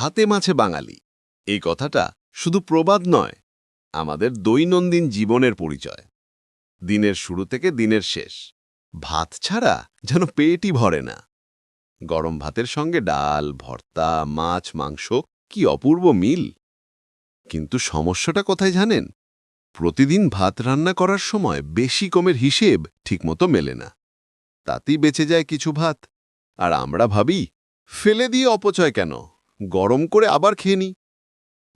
ভাতে মাছে বাঙালি। এই কথাটা শুধু প্রবাদ নয়, আমাদের দৈনন্দিন জীবনের পরিচয়। দিনের শুরু থেকে দিনের শেষ। ভাত ছাড়া যেন পেটই ভরে না। গরম ভাতের সঙ্গে ডাল, ভর্তা, মাছ, মাংস কি অপূর্ব মিল? কিন্তু সমস্যাটা কোথায় জানেন? প্রতিদিন ভাত রান্না করার সময় বেশি কমের হিসেব ঠিকমতো মেলে না। তাতেই বেঁচে যায় কিছু ভাত। আর আমরা ভাবি, ফেলে দিয়ে অপচয় কেন? গরম করে আবার খেয়ে নি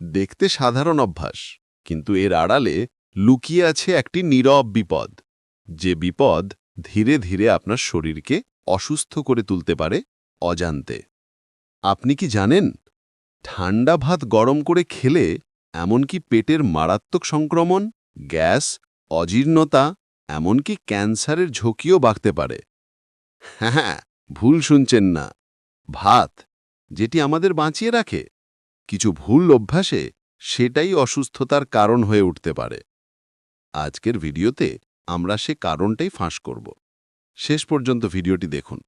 দেখতে সাধারণ অভ্যাস, কিন্তু এর আড়ালে লুকিয়ে আছে একটি নীরব বিপদ, যে বিপদ ধীরে ধীরে আপনার শরীরকে অসুস্থ করে তুলতে পারে অজান্তে। আপনি কি জানেন, ঠান্ডা ভাত গরম করে খেলে এমনকি পেটের মারাত্মক সংক্রমণ, গ্যাস, অজীর্ণতা, এমনকি ক্যান্সারের ঝুঁকিও বাড়তে পারে। হ্যাঁ ভুল শুনছেন না। ভাত যেটি আমাদের বাঁচিয়ে রাখে। কিছু ভুল অভ্যাসে সেটাই অসুস্থতার কারণ হয়ে উঠতে পারে। আজকের ভিডিওতে আমরা সে কারণটাই ফাঁস করব। শেষ পর্যন্ত ভিডিওটি দেখুন।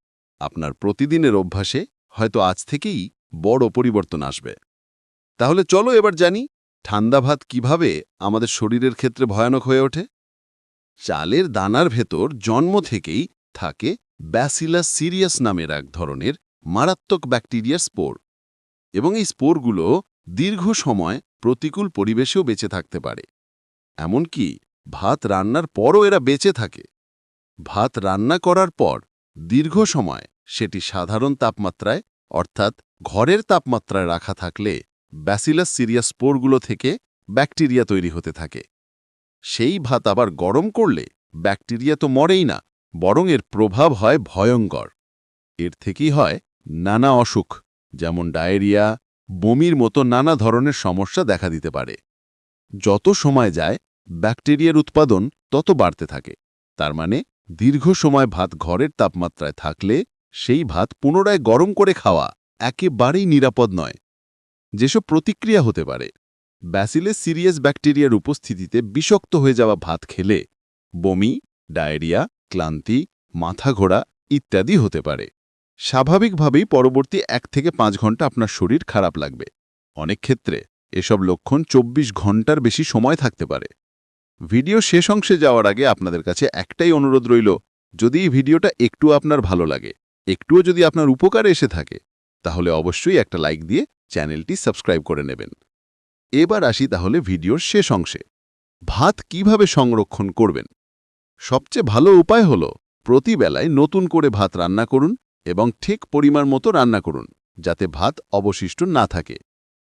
আপনার প্রতিদিনের অভ্যাসে হয়তো আজ থেকেই বড় পরিবর্তন আসবে। তাহলে চলো এবার জানি, ঠান্ডা ভাত কীভাবে আমাদের শরীরের ক্ষেত্রে ভয়ানক হয়ে ওঠে? চালের দানার ভেতর জন্ম থেকেই থাকে ব্যাসিলাস সিরিয়াস নামের এক ধরনের মারাত্মক ব্যাকটেরিয়ার স্পোর। এবং এই স্পোরগুলো দীর্ঘ সময় প্রতিকূল পরিবেশেও বেঁচে থাকতে পারে। এমনকি ভাত রান্নার পরও এরা বেঁচে থাকে। ভাত রান্না করার পর দীর্ঘ সময় সেটি সাধারণ তাপমাত্রায়, অর্থাৎ ঘরের তাপমাত্রায় রাখা থাকলে ব্যাসিলাস সিরিয়াস স্পোরগুলো থেকে ব্যাকটেরিয়া তৈরি হতে থাকে। সেই ভাত আবার গরম করলে ব্যাকটেরিয়া তো মরেই না, বরং এর প্রভাব হয় ভয়ঙ্কর। এর থেকেই হয় নানা অসুখ, যেমন ডায়েরিয়া, বমির মতো নানা ধরনের সমস্যা দেখা দিতে পারে। যত সময় যায়, ব্যাকটেরিয়ার উৎপাদন তত বাড়তে থাকে। তার মানে দীর্ঘ সময় ভাত ঘরের তাপমাত্রায় থাকলে সেই ভাত পুনরায় গরম করে খাওয়া একেবারেই নিরাপদ নয়। যেসব প্রতিক্রিয়া হতে পারে, ব্যাসিলেস সিরিয়াস ব্যাকটেরিয়ার উপস্থিতিতে বিষাক্ত হয়ে যাওয়া ভাত খেলে বমি, ডায়েরিয়া, ক্লান্তি, মাথা ঘোরা ইত্যাদি হতে পারে। স্বাভাবিকভাবেই পরবর্তী এক থেকে পাঁচ ঘণ্টা আপনার শরীর খারাপ লাগবে। অনেক ক্ষেত্রে এসব লক্ষণ ২৪ ঘণ্টার বেশি সময় থাকতে পারে। ভিডিও শেষ অংশে যাওয়ার আগে আপনাদের কাছে একটাই অনুরোধ রইল, যদি এই ভিডিওটা একটু আপনার ভালো লাগে, একটুও যদি আপনার উপকারে এসে থাকে, তাহলে অবশ্যই একটা লাইক দিয়ে চ্যানেলটি সাবস্ক্রাইব করে নেবেন। এবার আসি তাহলে ভিডিওর শেষ অংশে। ভাত কীভাবে সংরক্ষণ করবেন? সবচেয়ে ভালো উপায় হল প্রতিবেলায় নতুন করে ভাত রান্না করুন এবং ঠিক পরিমাণ মতো রান্না করুন, যাতে ভাত অবশিষ্ট না থাকে।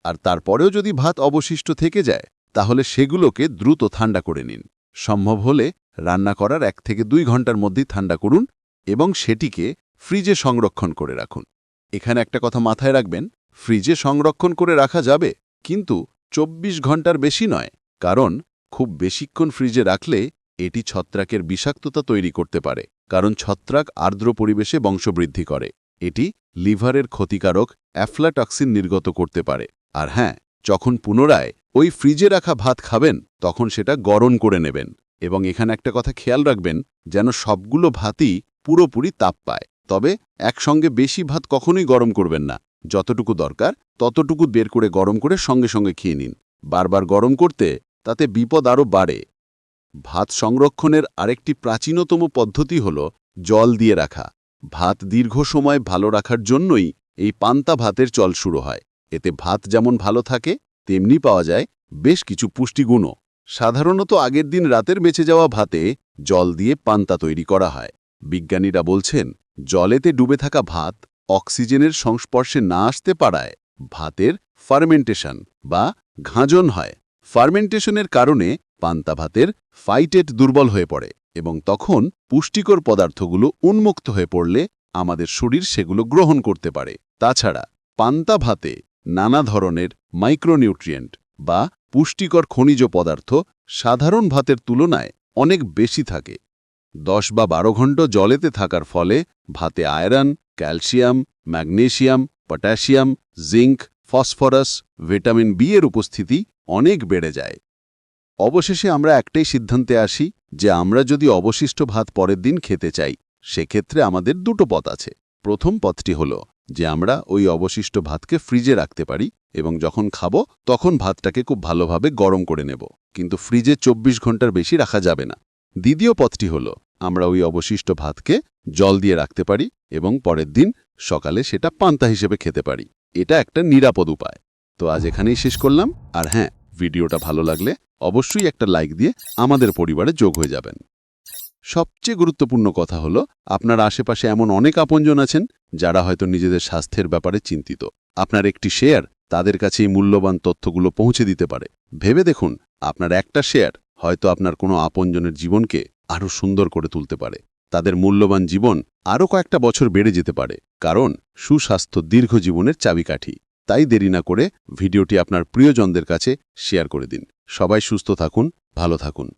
আর তারপরেও যদি ভাত অবশিষ্ট থেকে যায়, তাহলে সেগুলোকে দ্রুত ঠান্ডা করে নিন। সম্ভব হলে রান্না করার এক থেকে দুই ঘণ্টার মধ্যেই ঠান্ডা করুন এবং সেটিকে ফ্রিজে সংরক্ষণ করে রাখুন। এখানে একটা কথা মাথায় রাখবেন, ফ্রিজে সংরক্ষণ করে রাখা যাবে, কিন্তু ২৪ ঘণ্টার বেশি নয়, কারণ খুব বেশিক্ষণ ফ্রিজে রাখলে এটি ছত্রাকের বিষাক্ততা তৈরি করতে পারে। কারণ ছত্রাক আর্দ্র পরিবেশে বংশবৃদ্ধি করে। এটি লিভারের ক্ষতিকারক অ্যাফ্লাটক্সিন নির্গত করতে পারে। আর হ্যাঁ যখন পুনরায় ওই ফ্রিজে রাখা ভাত খাবেন, তখন সেটা গরম করে নেবেন। এবং এখানে একটা কথা খেয়াল রাখবেন, যেন সবগুলো ভাতই পুরোপুরি তাপ পায়। তবে একসঙ্গে বেশি ভাত কখনোই গরম করবেন না। যতটুকু দরকার, ততটুকু বের করে গরম করে সঙ্গে সঙ্গে খেয়ে নিন। বারবার গরম করতে তাতে বিপদ আরও বাড়ে। ভাত সংরক্ষণের আরেকটি প্রাচীনতম পদ্ধতি হল জল দিয়ে রাখা। ভাত দীর্ঘ সময় ভালো রাখার জন্যই এই পান্তা ভাতের চল শুরু হয়। এতে ভাত যেমন ভালো থাকে, তেমনি পাওয়া যায় বেশ কিছু পুষ্টিগুণও। সাধারণত আগের দিন রাতের বেঁচে যাওয়া ভাতে জল দিয়ে পান্তা তৈরি করা হয়। বিজ্ঞানীরা বলছেন, জলেতে ডুবে থাকা ভাত অক্সিজেনের সংস্পর্শে না আসতে পারায় ভাতের ফার্মেন্টেশন বা ঘাঁজন হয়। ফার্মেন্টেশনের কারণে পান্তা ভাতের ফাইটেট দুর্বল হয়ে পড়ে এবং তখন পুষ্টিকর পদার্থগুলো উন্মুক্ত হয়ে পড়লে আমাদের শরীর সেগুলো গ্রহণ করতে পারে। তাছাড়া পান্তা ভাতে নানা ধরনের মাইক্রোনিউট্রিয়েন্ট বা পুষ্টিকর খনিজ পদার্থ সাধারণ ভাতের তুলনায় অনেক বেশি থাকে। দশ বা বারো ঘণ্টা জলেতে থাকার ফলে ভাতে iron, calcium, magnesium, potassium, zinc, phosphorus, vitamin B এর উপস্থিতি অনেক বেড়ে যায়। অবশেষে আমরা একটাই সিদ্ধান্তে আসি যে আমরা যদি অবশিষ্ট ভাত পরের দিন খেতে চাই, সেক্ষেত্রে আমাদের দুটো পথ আছে। প্রথম পথটি হল যে আমরা ওই অবশিষ্ট ভাতকে ফ্রিজে রাখতে পারি এবং যখন খাব, তখন ভাতটাকে খুব ভালোভাবে গরম করে নেব। কিন্তু ফ্রিজে ২৪ ঘণ্টার বেশি রাখা যাবে না। দ্বিতীয় পথটি হল আমরা ওই অবশিষ্ট ভাতকে জল দিয়ে রাখতে পারি এবং পরের দিন সকালে সেটা পান্তা হিসেবে খেতে পারি। এটা একটা নিরাপদ উপায়। তো আজ এখানেই শেষ করলাম। আর হ্যাঁ ভিডিওটা ভালো লাগলে অবশ্যই একটা লাইক দিয়ে আমাদের পরিবারে যোগ হয়ে যাবেন। সবচেয়ে গুরুত্বপূর্ণ কথা হলো, আপনার আশেপাশে এমন অনেক আপনজন আছেন যারা হয়তো নিজেদের স্বাস্থ্যের ব্যাপারে চিন্তিত। আপনার একটি শেয়ার তাদের কাছে এই মূল্যবান তথ্যগুলো পৌঁছে দিতে পারে। ভেবে দেখুন, আপনার একটা শেয়ার হয়তো আপনার কোনো আপনজনের জীবনকে আরও সুন্দর করে তুলতে পারে। তাদের মূল্যবান জীবন আরও কয়েকটা বছর বেড়ে যেতে পারে, কারণ সুস্বাস্থ্য দীর্ঘ জীবনের চাবিকাঠি। তাই দেরি না করে ভিডিওটি আপনার প্রিয়জনদের কাছে শেয়ার করে দিন। সবাই সুস্থ থাকুন, ভালো থাকুন।